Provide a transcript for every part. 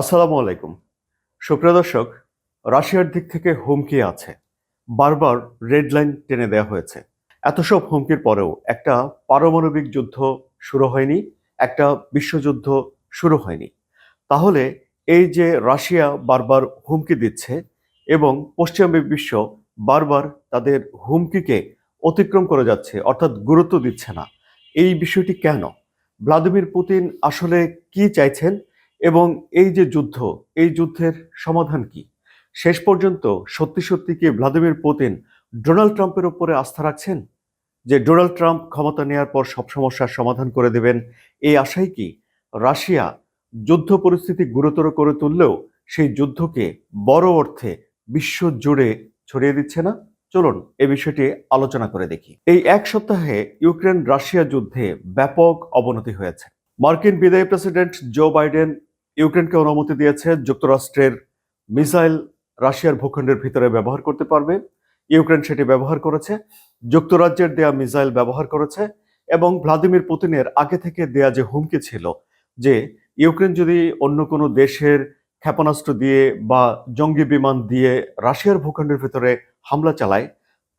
আসসালামু আলাইকুম। সুপ্রিয় দর্শক, রাশিয়ার দিক থেকে হুমকি আছে। বারবার রেড লাইন টেনে দেওয়া হয়েছে। এত সব হুমকির পরেও একটা পারমাণবিক যুদ্ধ শুরু হয়নি, একটা বিশ্বযুদ্ধ শুরু হয়নি। তাহলে এই যে রাশিয়া বারবার হুমকি দিচ্ছে এবং পশ্চিমী বিশ্ব বারবার তাদের হুমকিকে অতিক্রম করে যাচ্ছে, অর্থাৎ গুরুত্ব দিচ্ছে না, এই বিষয়টি কেন? ভ্লাদিমির পুতিন আসলে কি চাইছেন? এবং এই যে যুদ্ধ, এই যুদ্ধের সমাধান কি? শেষ পর্যন্ত সত্যি সত্যি কি ভ্লাদিমির পুতিন ডোনাল্ড ট্রাম্পের উপরে আস্থা রাখছেন? যে ডোনাল্ড ট্রাম্প ক্ষমতা নেওয়ার পর সব সমস্যার সমাধান করে দেবেন, এই আশাই কি? রাশিয়া যুদ্ধ পরিস্থিতি গুরুতর করে তুললেও সেই যুদ্ধকে বড় অর্থে বিশ্ব জুড়ে ছড়িয়ে দিচ্ছে না? চলুন এ বিষয়টি আলোচনা করে দেখি। এই এক সপ্তাহে ইউক্রেন রাশিয়া যুদ্ধে ব্যাপক অবনতি হয়েছে। মার্কিন বিদায়ী প্রেসিডেন্ট জো বাইডেন ইউক্রেনকে অনুমতি দিয়েছে যুক্তরাষ্ট্রের মিসাইল রাশিয়ার ভূখণ্ডের ভিতরে ব্যবহার করতে পারবে। ইউক্রেন সেটি ব্যবহার করেছে, যুক্তরাজ্যের দেয়া মিসাইল ব্যবহার করেছে এবং ভ্লাদিমির পুতিনের আগে থেকে দেয়া যে হুমকি ছিল যে ইউক্রেন যদি অন্য কোনো দেশের ক্ষেপণাস্ত্র দিয়ে বা জঙ্গি বিমান দিয়ে রাশিয়ার ভূখণ্ডের ভিতরে হামলা চালায়,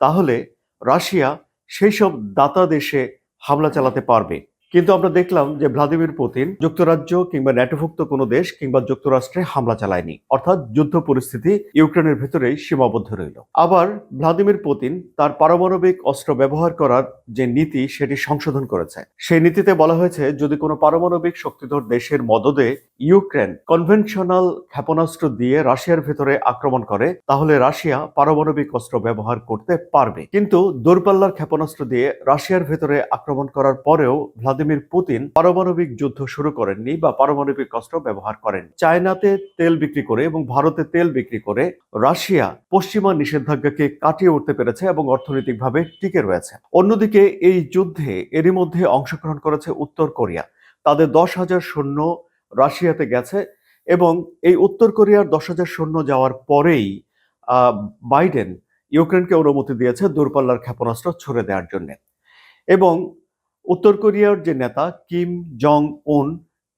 তাহলে রাশিয়া সেই সব দাতা দেশে হামলা চালাতে পারবে। কিন্তু আমরা দেখলাম যে ভ্লাদিমির পুতিন যুক্তরাজ্য কিংবা ন্যাটোভুক্ত কোনো দেশ কিংবা যুক্তরাষ্ট্রে হামলা চালায়নি। অর্থাৎ যুদ্ধ পরিস্থিতি ইউক্রেনের ভেতরেই সীমাবদ্ধ রইল। আবার ভ্লাদিমির পুতিন তার পারমাণবিক অস্ত্র ব্যবহার করার যে নীতি সেটি সংশোধন করেছে। সেই নীতিতে বলা হয়েছে, যদি কোনো পারমাণবিক শক্তিধর দেশের মদদে ইউক্রেন কনভেনশনাল ক্ষেপণাস্ত্র দিয়ে রাশিয়ার ভেতরে আক্রমণ করে, তাহলে রাশিয়া পারমাণবিক অস্ত্র ব্যবহার করতে পারবে। কিন্তু দূরপাল্লার ক্ষেপণাস্ত্র দিয়ে রাশিয়ার ভেতরে আক্রমণ করার পরেও ভ্লাদিমির পুতিন পারমাণবিক যুদ্ধ শুরু করেননি বা পারমাণবিক অস্ত্র ব্যবহার করেন। চায়নাতে তেল বিক্রি করে এবং ভারতে তেল বিক্রি করে রাশিয়া পশ্চিমা নিষেধাজ্ঞাকে কাটিয়ে উঠতে পেরেছে এবং অর্থনৈতিকভাবে টিকে রয়েছে। অন্যদিকে এই যুদ্ধে এরই মধ্যে অংশগ্রহণ করেছে উত্তর কোরিয়া। তাদের দশ হাজার সৈন্য রাশিয়াতে গেছে এবং এই উত্তর কোরিয়ার দশ হাজার সৈন্য যাওয়ার পরেই বাইডেন ইউক্রেনকে অনুমতি দিয়েছে দূরপাল্লার ক্ষেপণাস্ত্র ছুড়ে দেওয়ার জন্য। এবং উত্তর কোরিয়ার যে নেতা কিম জং উন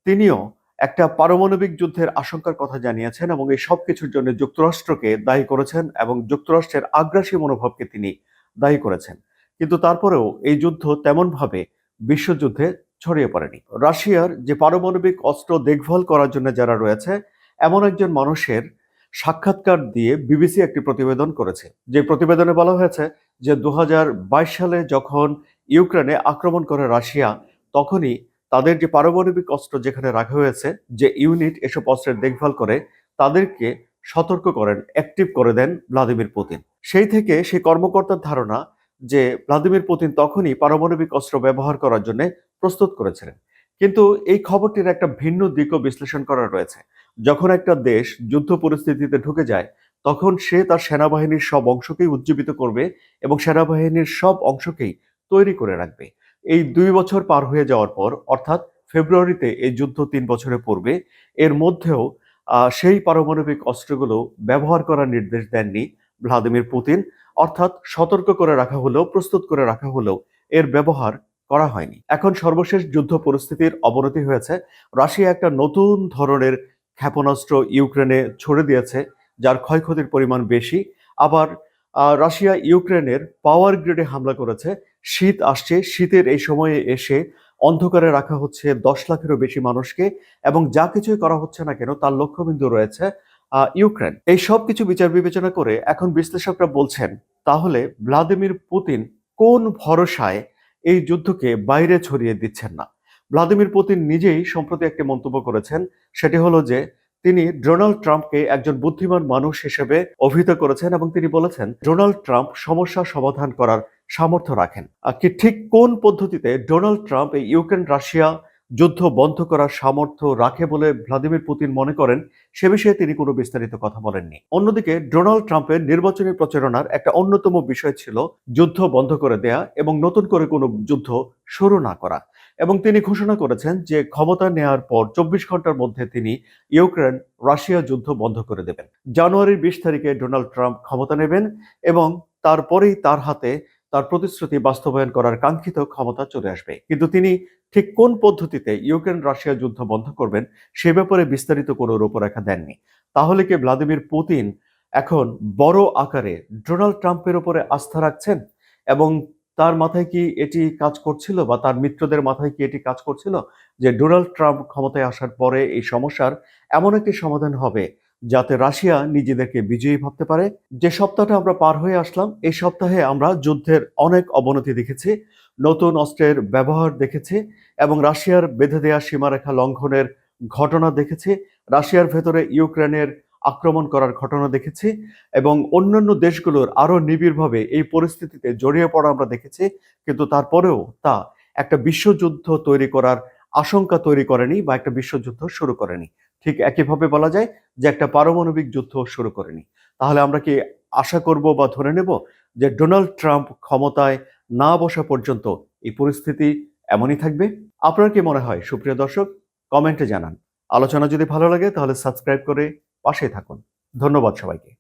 তিনিও একটা পারমাণবিক যুদ্ধের আশঙ্কার কথা জানিয়েছেন এবং এই সব কিছুর জন্য যুক্তরাষ্ট্রকে দায়ী করেছেন এবং যুক্তরাষ্ট্রের আগ্রাসী মনোভাবকে তিনি দায়ী করেছেন। কিন্তু তারপরেও এই যুদ্ধ তেমনভাবে বিশ্বযুদ্ধে ছড়িয়ে পড়েনি। রাশিয়ার যে পারমাণবিক অস্ত্র দেখভাল করার জন্য যারা রয়েছে, এমন একজন মানুষের সাক্ষাৎকার দিয়ে বিবিসি একটি প্রতিবেদন করেছে। যে প্রতিবেদনে বলা হয়েছে যে দু হাজার বাইশ সালে যখন ইউক্রেনে আক্রমণ করে রাশিয়া, তখনই তাদের যে পারমাণবিক অস্ত্র যেখানে রাখা হয়েছে, যে ইউনিট এসব অস্ত্রের দেখভাল করে, তাদেরকে সতর্ক করেন, অ্যাক্টিভ করে দেন ভ্লাদিমির পুতিন। সেই থেকে সেই কর্মকর্তার ধারণা যে ভ্লাদিমির পুতিন তখনই পারমাণবিক অস্ত্র ব্যবহার করার জন্য প্রস্তুত করেছিলেন। কিন্তু এই খবরটির একটা ভিন্ন দিকও বিশ্লেষণ করা রয়েছে। যখন একটা দেশ যুদ্ধ পরিস্থিতিতে ঢুকে যায়, তখন সে তার সেনাবাহিনীর সব অংশকেই উজ্জীবিত করবে এবং সেনাবাহিনীর সব অংশকেই তৈরি করে রাখবে। এই দুই বছর পার হয়ে যাওয়ার পর, অর্থাৎ ফেব্রুয়ারিতে এই যুদ্ধ তিন বছরে পড়বে এর মধ্যেও সেই পারমাণবিক অস্ত্রগুলো ব্যবহার করার নির্দেশ দেননি ভ্লাদিমির পুতিন। অর্থাৎ সতর্ক করে রাখা হলেও, প্রস্তুত করে রাখা হলেও, এর ব্যবহার করা হয়নি। এখন সর্বশেষ যুদ্ধ পরিস্থিতির অবনতি হয়েছে। রাশিয়া একটা নতুন ধরনের ক্ষেপণাস্ত্র ইউক্রেনে ছড়ে দিয়েছে, যার ক্ষয়ক্ষতির পরিমাণ বেশি। আবার রাশিয়া ইউক্রেনের পাওয়ার গ্রিডে হামলা করেছে শীত আসছে, শীতের এই সময়ে এসে অন্ধকারে রাখা হচ্ছে দশ লাখেরও বেশি মানুষকে এবং যা কিছুই করা হচ্ছে না কেন তার লক্ষ্যবিন্দু রয়েছে ইউক্রেন। এই সব কিছু বিচার বিবেচনা করে এখন বিশ্লেষকরা বলছেন, তাহলে ভ্লাদিমির পুতিন কোন ভরসায় এই যুদ্ধকে বাইরে ছড়িয়ে দিচ্ছেন না? ভ্লাদিমির পুতিন নিজেই সম্প্রতি একটি মন্তব্য করেছেন, সেটি হলো যে তিনি ডোনাল্ড ট্রাম্পকে একজন বুদ্ধিমান মানুষ হিসেবে অভিহিত করেছেন এবং তিনি বলেছেন, ডোনাল্ড ট্রাম্প সমস্যা সমাধান করার সামর্থ্য রাখেন। কি ঠিক কোন পদ্ধতিতে ডোনাল্ড ট্রাম্প এই ইউক্রেন রাশিয়া যুদ্ধ বন্ধ করার সামর্থ্য রাখে বলে ভ্লাদিমির পুতিন মনে করেন, সে বিষয়ে তিনি কোনো বিস্তারিত কথা বলেননি। অন্যদিকে, ডোনাল্ড ট্রাম্পের নির্বাচনী প্রচারণার একটা অন্যতম বিষয় ছিল যুদ্ধ বন্ধ করে দেয়া এবং নতুন করে কোনো যুদ্ধ শুরু না করা। এবং তিনি ঘোষণা করেছেন যে ক্ষমতা নেয়ার পর চব্বিশ ঘণ্টার মধ্যে তিনি ইউক্রেন রাশিয়া যুদ্ধ বন্ধ করে দেবেন। জানুয়ারির বিশ তারিখে ডোনাল্ড ট্রাম্প ক্ষমতা নেবেন এবং তারপরেই তার হাতে তার প্রতিশ্রুতি বাস্তবায়ন করার কাঙ্ক্ষিত ক্ষমতা চলে আসবে। কিন্তু তিনি ঠিক কোন পদ্ধতিতে ইউক্রেন রাশিয়া যুদ্ধ বন্ধ করবেন, সে ব্যাপারে বিস্তারিত কোনো রূপরেখা দেননি। তাহলে কি ভ্লাদিমির পুতিন এখন বড় আকারে ডোনাল্ড ট্রাম্পের উপরে আস্থা রাখছেন? এবং তার মাথায় কি এটি কাজ করছিল বা তার মিত্রদের মাথায় কি এটি কাজ করছিল যে ডোনাল্ড ট্রাম্প ক্ষমতায় আসার পরে এই সমস্যার এমন একটি সমাধান হবে যাতে রাশিয়া নিজেদেরকে বিজয়ী ভাবতে পারে। যে সপ্তাহটা আমরা পার হয়ে আসলাম, এই সপ্তাহে আমরা যুদ্ধের অনেক অবনতি দেখেছি, নতুন অস্ত্রের ব্যবহার দেখেছি এবং রাশিয়ার বেঁধে দেওয়া সীমারেখা লঙ্ঘনের ঘটনা দেখেছি, রাশিয়ার ভেতরে ইউক্রেনের আক্রমণ করার ঘটনা দেখেছি এবং অন্যান্য দেশগুলোর আরও নিবিড়ভাবে এই পরিস্থিতিতে জড়িয়ে পড়া আমরা দেখেছি, কিন্তু তারপরেও তা একটা বিশ্বযুদ্ধ তৈরি করার আশঙ্কা তৈরি করেনি বা একটা বিশ্বযুদ্ধ শুরু করেনি। ঠিক একইভাবে বলা যায় যে একটা পারমাণবিক যুদ্ধ শুরু করেনি। তাহলে আমরা কি আশা করব বা ধরে নেব যে ডোনাল্ড ট্রাম্প ক্ষমতায় না বসা পর্যন্ত এই পরিস্থিতি এমনই থাকবে? আপনার কি মনে হয়? সুপ্রিয় দর্শক, কমেন্টে জানান। আলোচনা যদি ভালো লাগে তাহলে সাবস্ক্রাইব করে পাশে থাকুন। ধন্যবাদ সবাইকে।